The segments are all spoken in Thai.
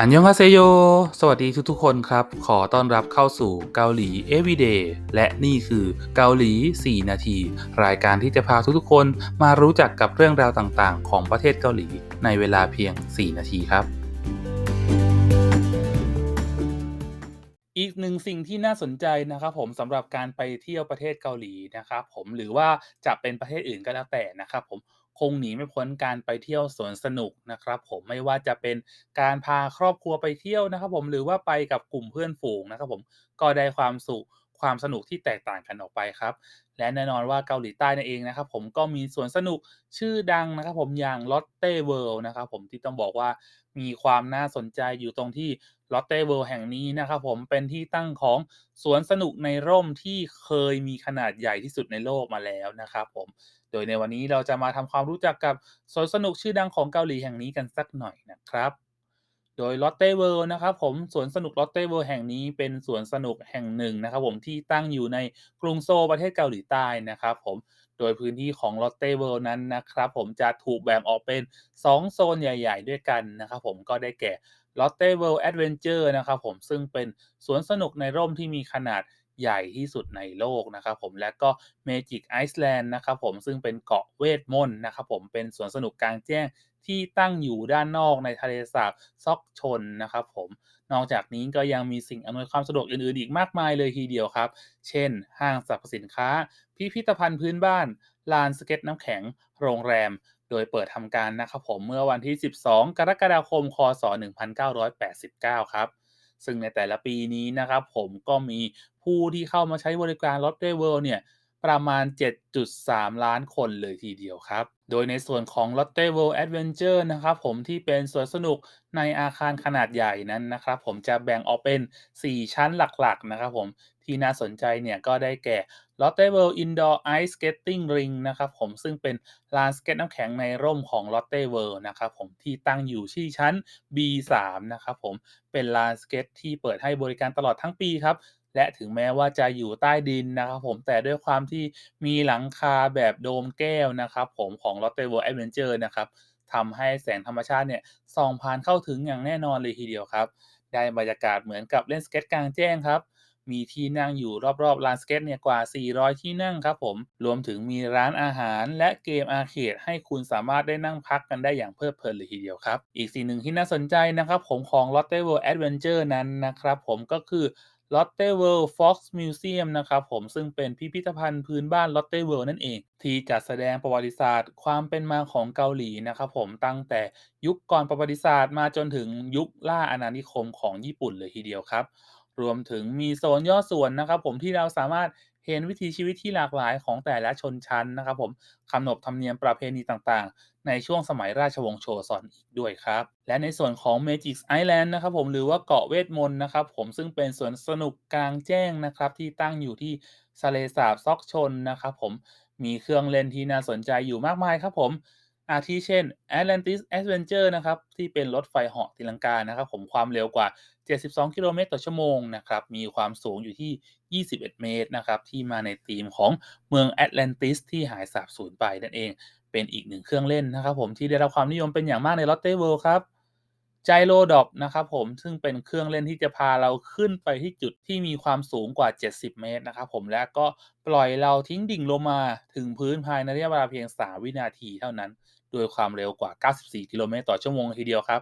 อันยองฮาเซโย สวัสดีทุกๆคนครับ ขอต้อนรับเข้าสู่เกาหลี Everyday และนี่คือเกาหลี 4 นาที รายการที่จะพาทุกๆคนมารู้จักกับเรื่องราวต่างๆ ของประเทศเกาหลี ในเวลาเพียง 4 นาทีครับ อีกหนึ่งสิ่งที่น่าสนใจนะครับผมสำหรับการไปเที่ยวประเทศเกาหลีนะครับผมหรือว่าจะเป็นประเทศอื่นก็แล้วแต่นะครับผม คงหนีไม่พ้นการไปเที่ยวสวนสนุกนะครับผมไม่ว่าจะเป็นการพาครอบครัวไปเที่ยวนะครับผมหรือว่าไปกับกลุ่มเพื่อนฝูงนะครับผมก็ได้ความสุข ความสนุกที่แตกต่างกันออกไปครับ และแน่นอนว่าเกาหลีใต้นั่นเองนะครับ ผมก็มีสวนสนุกชื่อดังนะครับ ผมอย่าง Lotte World นะครับ ผมที่ต้องบอกว่ามีความน่าสนใจอยู่ตรงที่ Lotte World แห่งนี้นะครับผมเป็นที่ตั้งของสวนสนุกในร่มที่เคยมีขนาดใหญ่ที่สุดในโลกมาแล้วนะครับผมโดยในวันนี้เราจะมาทำความรู้จักกับสวนสนุกชื่อดังของเกาหลีแห่งนี้กันสักหน่อยนะครับ โดยลอตเต้เวิลด์นะครับผมสวนสนุกลอตเต้เวิลด์แห่งนี้เป็นสวนสนุกแห่งหนึ่งนะครับผมที่ตั้งอยู่ในกรุงโซลประเทศเกาหลีใต้นะครับผมโดยพื้นที่ของลอตเต้เวิลด์นั้นนะครับผมจะถูกแบ่งออกเป็น 2 โซนใหญ่ ๆ ด้วยกันนะครับผมก็ได้แก่ลอตเต้เวิลด์แอดเวนเจอร์นะครับผมซึ่งเป็นสวนสนุกในร่มที่มีขนาด ใหญ่ที่สุดในโลกนะครับผมและก็ Magic Iceland นะครับผมซึ่งเป็นเกาะเวทมนต์นะครับผมเป็นสวนสนุกกลางแจ้งที่ตั้งอยู่ด้านนอกในทะเลสาบซอกชนนะครับผมนอกจากนี้ก็ยังมีสิ่งอำนวยความสะดวกอื่นๆอีกมากมายเลยทีเดียวครับ เช่น ห้างสรรพสินค้า พิพิธภัณฑ์พื้นบ้าน ลานสเก็ตน้ำแข็ง โรงแรม โดยเปิดทำการนะครับผมเมื่อวันที่ 12 กรกฎาคม คศ 1989 ครับ ซึ่งในแต่ละปีนี้นะครับผมก็มี ผู้ที่เข้ามาใช้บริการ Lotte World เนี่ยประมาณ 7.3 ล้านคนเลยทีเดียวครับ โดยในส่วนของ Lotte World Adventure นะครับผมที่เป็นสวนสนุกในอาคารขนาดใหญ่นั้นนะครับผมจะแบ่งออกเป็น 4 ชั้นหลักๆนะครับผมที่น่าสนใจเนี่ยก็ได้แก่ Lotte World Indoor Ice Skating Ring นะครับผมซึ่งเป็นลานสเก็ตน้ำแข็งในร่มของ Lotte World นะครับผมที่ตั้งอยู่ที่ชั้น B3 นะครับผมเป็นลานสเก็ตที่เปิดให้บริการตลอดทั้งปีครับ และถึงแม้ว่าจะอยู่ใต้ดินนะครับผมแต่ด้วยความที่มีหลังคาแบบโดมแก้วนะครับผมของ Lotte World Adventure นะครับทำให้แสงธรรมชาติเนี่ยส่องผ่านเข้าถึงอย่างแน่นอนเลยทีเดียวครับ ได้บรรยากาศเหมือนกับเล่นสเก็ตกลางแจ้งครับ มีที่นั่งอยู่รอบๆลานสเก็ตเนี่ยกว่า 400 ที่นั่งครับผมรวมถึงมีร้านอาหารและเกมอาร์เคดให้คุณสามารถได้นั่งพักกันได้อย่างเพลิดเพลินเลยทีเดียวครับ อีกสิ่งหนึ่งที่น่าสนใจนะครับ ผมของ Lotte World Adventure นั้นนะครับ ผมก็คือ 롯เตอร์เวิลด์ฟ็อกซ์มิวเซียมนะครับผมซึ่งเป็นพิพิธภัณฑ์พื้นบ้าน롯เตอร์เวิลด์นั่นเอง ที่จัดแสดงประวัติศาสตร์ ความเป็นมาของเกาหลีนะครับผมตั้งแต่ยุคก่อนประวัติศาสตร์มาจนถึงยุคล่าอาณานิคมของญี่ปุ่นเลยทีเดียวครับ รวมถึงมีโซนย่อส่วนนะครับผมที่เราสามารถ เห็นวิถีชีวิตที่หลากหลายของแต่ละชนชั้นนะครับผมขนบธรรมเนียมประเพณีต่างๆ ในช่วงสมัยราชวงศ์โชซอนอีกด้วยครับ และในส่วนของ Magic Island นะครับผมหรือว่าเกาะเวทมนต์นะครับผมซึ่งเป็นสวนสนุกกลางแจ้งนะครับที่ตั้งอยู่ที่ทะเลสาบซอกชนนะครับผมมีเครื่องเล่นที่น่าสนใจอยู่มากมายครับผม อาทิเช่น Atlantis Adventure นะครับที่เป็นรถไฟเหาะตีลังกานะครับผมความเร็วกว่า 72 กิโลเมตรต่อชั่วโมงนะครับมีความสูงอยู่ที่ 21 เมตรนะครับที่มาในธีมของเมืองแอตแลนติสที่หายสาบสูญไปนั่นเอง เป็นอีกหนึ่งเครื่องเล่นนะครับผมที่ได้รับความนิยมเป็นอย่างมากใน Lotte World ครับ ไจโรดอกนะครับผมซึ่งเป็นเครื่องเล่นที่จะพาเราขึ้นไปที่จุดที่มีความสูงกว่า 70 เมตรนะครับผมและก็ปล่อยเราทิ้งดิ่งลงมาถึงพื้นภายในระยะเวลาเพียง 3 วินาทีเท่านั้น โดยความเร็วกว่า 94 กิโลเมตรต่อชั่วโมงทีเดียวครับ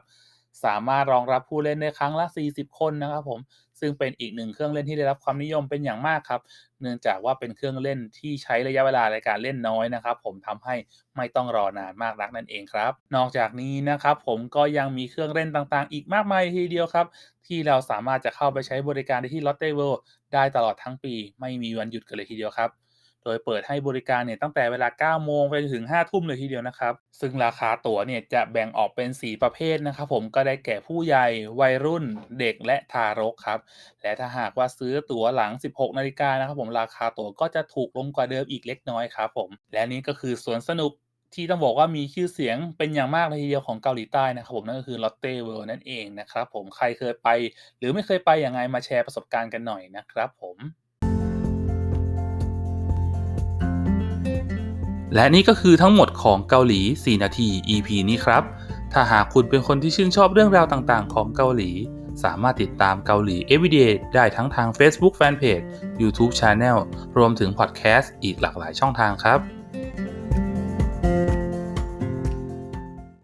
สามารถรองรับผู้เล่นได้ครั้งละ 40 คนนะครับผม ซึ่งเป็นอีกหนึ่งเครื่องเล่นที่ได้รับความนิยมเป็นอย่างมากครับ เนื่องจากว่าเป็นเครื่องเล่นที่ใช้ระยะเวลาในการเล่นน้อยนะครับ ผมทำให้ไม่ต้องรอนานมากนักนั่นเองครับ นอกจากนี้นะครับผมก็ยังมีเครื่องเล่นต่างๆ อีกมากมายทีเดียวครับ ที่เราสามารถจะเข้าไปใช้บริการได้ที่ Lotte World ได้ตลอดทั้งปี ไม่มีวันหยุดกันเลยทีเดียวครับ โดยเปิดให้บริการเนี่ยตั้งแต่เวลา 9 โมงไปจนถึง 5 ทุ่มเลยทีเดียวนะครับ ซึ่งราคาตั๋วเนี่ยจะแบ่งออกเป็น 4 ประเภทนะครับผมก็ได้แก่ผู้ใหญ่ วัยรุ่น เด็กและทารกครับ และถ้าหากว่าซื้อตั๋วหลัง 16 นาฬิกานะครับผมราคาตั๋วก็จะถูกลงกว่าเดิมอีกเล็กน้อยครับผม และนี่ก็คือสวนสนุกที่ต้องบอกว่ามีชื่อเสียงเป็นอย่างมากเลยทีเดียวของเกาหลีใต้นะครับผมนั่นก็คือ Lotte World นั่นเองนะครับผมใครเคยไป หรือไม่เคยไปอย่างไรมาแชร์ประสบการณ์กันหน่อยนะครับผม และนี่ก็คือทั้งหมดของเกาหลี 4 นาที EP นี้ครับ ถ้าหากคุณเป็นคนที่ชื่นชอบเรื่องราวต่างๆ ของเกาหลี สามารถติดตามเกาหลี Everyday ได้ทั้งทาง Facebook Fanpage YouTube Channel รวมถึงพอดแคสต์อีกหลากหลายช่องทางครับ